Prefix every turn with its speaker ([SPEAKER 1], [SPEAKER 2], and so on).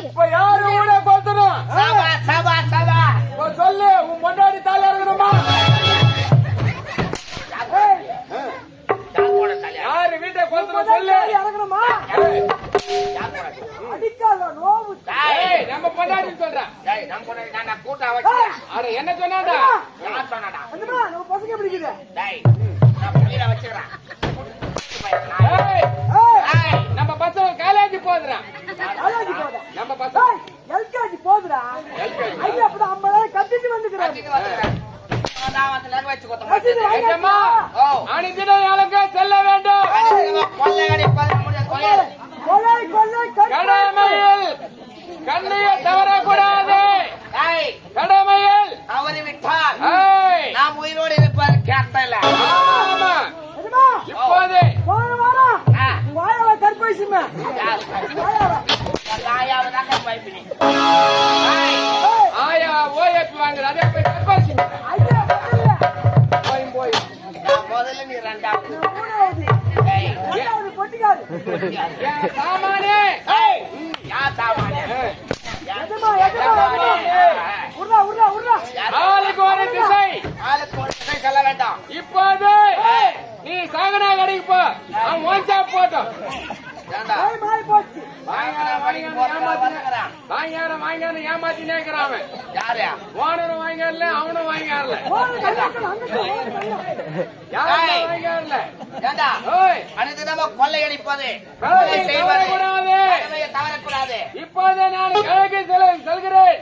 [SPEAKER 1] இப்ப யாரு
[SPEAKER 2] சபா
[SPEAKER 1] இப்ப சொல்லு உன் பொண்டாடி தாலி இருக்கணுமா?
[SPEAKER 2] யார்
[SPEAKER 1] வீட்டை கொத்தணும் சொல்லு?
[SPEAKER 3] இறங்கணுமா
[SPEAKER 1] நம்ம பொண்டாட்டின்னு சொல்றேன்
[SPEAKER 2] டேய் நம்ம போட நான் நான் கூட்டா வச்சிருக்கேன்
[SPEAKER 1] அட என்ன சொன்னாடா?
[SPEAKER 2] யார் சொன்னடா
[SPEAKER 3] நம்ம பசங்க பிடிக்குது
[SPEAKER 2] டேய் நான் புரியல வச்சிருக்கேன் நான் வந்து நகை வச்சு கொத்த
[SPEAKER 3] ரசீது
[SPEAKER 2] மாட்டேன்.
[SPEAKER 3] வாங்கி
[SPEAKER 1] நிஜமா
[SPEAKER 2] ஓ.
[SPEAKER 1] அணிதின செல்ல வேண்டும். கண்ணையை தவறக்கூடாது. என் சாமானே
[SPEAKER 2] யா சாமானே
[SPEAKER 3] எதுமா எதுமா உர்ரா உர்ரா உர்ரா
[SPEAKER 1] ஆளுக்கு ஒரு திசை
[SPEAKER 2] ஆளுக்கு ஒரு திசை சொல்ல வேண்டாம்
[SPEAKER 1] இப்போது நீ சாகனா கடைக்கு போ அவன் ஓஞ்சா போட்டோம்
[SPEAKER 2] ஏண்டா
[SPEAKER 3] மாறி மாறி போச்சு
[SPEAKER 2] வாங்கறான் வாங்கி போறான் வந்துக்கறான்
[SPEAKER 1] வாங்கியார வாங்கியார ஏமாத்தினே இருக்கிறான் அவன்
[SPEAKER 2] யாரு
[SPEAKER 1] ஓனரும் வாங்கியாரல அவனும்
[SPEAKER 3] அங்க போய்
[SPEAKER 1] யாரும்
[SPEAKER 2] ஏய்.
[SPEAKER 1] வாங்கியாரல
[SPEAKER 2] ஏண்டா அனுதினமும் கொள்ளையடிப்பது தவறக்கூடாது.
[SPEAKER 1] இப்போது நான் கிழக்கு செல்கிறேன்.